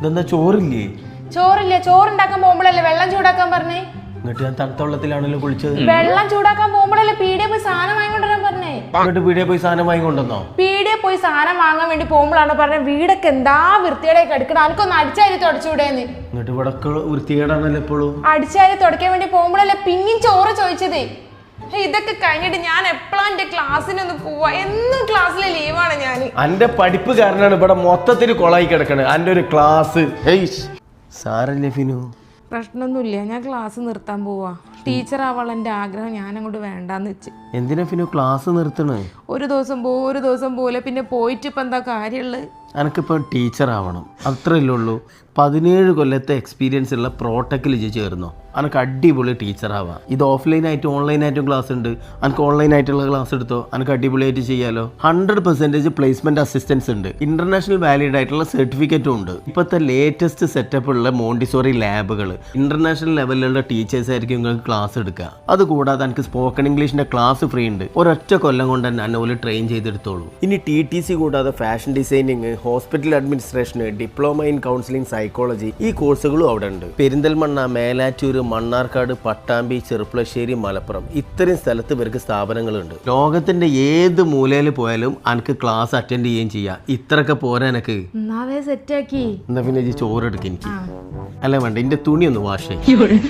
ഇതെന്താ ചോറില്ലേ? ചോറില്ല? ചോറുണ്ടാക്കാൻ പോകുമ്പോഴല്ലേ വെള്ളം ചൂടാക്കാൻ പറഞ്ഞേ? എന്നിട്ട് ഞാൻ തണുത്ത വെള്ളത്തിലാണല്ലോ കുളിച്ചത്. വെള്ളം ചൂടാക്കാൻ പോകുമ്പോഴല്ലേ പീടിയ പോയി സാധനം വാങ്ങിക്കൊണ്ടുവരാൻ പറഞ്ഞേ? എന്നിട്ട് പീടിയ പോയി സാധനം വാങ്ങിക്കൊണ്ടോ പീടിയ പോയി സാധനം വാങ്ങാൻ വേണ്ടി പോകുമ്പോഴാണ് പറഞ്ഞത് വീടൊക്കെ എന്താ വൃത്തിയുടെ എടുക്കണം? അനക്കൊന്ന് അടിച്ചാരി തുടച്ചുവിടേന്ന്. എന്നിട്ട് ഇവിടെ വൃത്തികേടാണല്ലോ എപ്പോഴും. അടിച്ചാരി തുടക്കാൻ വേണ്ടി പോകുമ്പോഴല്ലേ പിന്നെയും ചോറ് ചോദിച്ചത്. ഇതൊക്കെ കഴിഞ്ഞിട്ട് ഞാൻ എപ്പോഴാ എന്റെ ക്ലാസ്സിനൊന്ന് പോവാ? എന്നും ക്ലാസ്സിലെ ലീവാണ് ഞാൻ. അന്റെ പഠിപ്പ് കാരണമാണ് ഇവിടെ മൊത്തത്തിൽ കൊളായി കിടക്കണത്. അന്റെ ഒരു ക്ലാസ് സാറല്ലേ ഫിനു? പ്രശ്നമൊന്നുമില്ല. ഞാൻ ക്ലാസ് നിർത്താൻ പോവാ. ടീച്ചർ ആവാനുള്ള എന്റെ ആഗ്രഹം ഞാൻ അങ്ങോട്ട് വേണ്ടാന്ന് വെച്ച്. എന്തിനാ പിന്നെ ക്ലാസ് നിർത്തണേ? ഒരു ദിവസം പോ ഒരു ദിവസം പോലെ പിന്നെ പോയിട്ട് ഇപ്പം എന്താ കാര്യമുള്ളത് എനിക്കിപ്പോൾ ടീച്ചർ ആവണം അത്രയല്ലേ ഉള്ളൂ. പതിനേഴ് കൊല്ലത്തെ എക്സ്പീരിയൻസ് ഉള്ള പ്രോട്ടക്കിൽ ഇജ്ജ് ചേർന്നോ. എനിക്ക് അടിപൊളി ടീച്ചർ ആവാം ഇത് ഓഫ്ലൈൻ ആയിട്ടും ഓൺലൈൻ ആയിട്ടും ക്ലാസ് ഉണ്ട് എനിക്ക് ഓൺലൈൻ ആയിട്ടുള്ള ക്ലാസ് എടുത്തോ? എനിക്ക് അടിപൊളിയായിട്ട് ചെയ്യാലോ? ഹൺഡ്രഡ് പെർസെന്റേജ് പ്ലേസ്മെന്റ് അസിസ്റ്റൻസ് ഉണ്ട്. ഇന്റർനാഷണൽ വാലിഡ് ആയിട്ടുള്ള സർട്ടിഫിക്കറ്റും ഉണ്ട്. ഇപ്പോഴത്തെ ലേറ്റസ്റ്റ് സെറ്റപ്പ് ഉള്ള മോണ്ടിസോറി ലാബുകൾ ഇന്റർനാഷണൽ ലെവലിലുള്ള ടീച്ചേഴ്സ് ആയിരിക്കും നിങ്ങൾക്ക് ക്ലാസ് എടുക്കുക. അതുകൂടാതെ എനിക്ക് സ്പോക്കൺ ഇംഗ്ലീഷിന്റെ ക്ലാസ് ഫ്രീ ഉണ്ട്. ഒരൊറ്റ കൊല്ലം കൊണ്ട് തന്നെ അന്നോൽ ട്രെയിൻ ചെയ്തെടുത്തോളൂ. ഇനി ടി ടി സി കൂടാതെ fashion designing hospital administration diploma in counselling psychology ഈ കോഴ്സുകളും അവിടെ ഉണ്ട്. പെരിന്തൽമണ്ണ മേലാറ്റൂർ മണ്ണാർക്കാട് പട്ടാമ്പി ചെറുപ്പുളശ്ശേരി മലപ്പുറം ഇത്രയും സ്ഥലത്ത് ഇവർക്ക് സ്ഥാപനങ്ങളുണ്ട്. ലോകത്തിന്റെ ഏത് മൂലയിൽ പോയാലും എനിക്ക് ക്ലാസ് അറ്റൻഡ് ചെയ്യുകയും ചെയ്യാം. ഇത്രയൊക്കെ പോരാ എനക്ക് സെറ്റ് ആക്കി. എന്നാ പിന്നെ ഇജ്ജ് ചോറ് എടുക്ക എനിക്ക്. അല്ല വേണ്ട എന്റെ തുണി ഒന്ന് വാഷ് ചെയ്യും.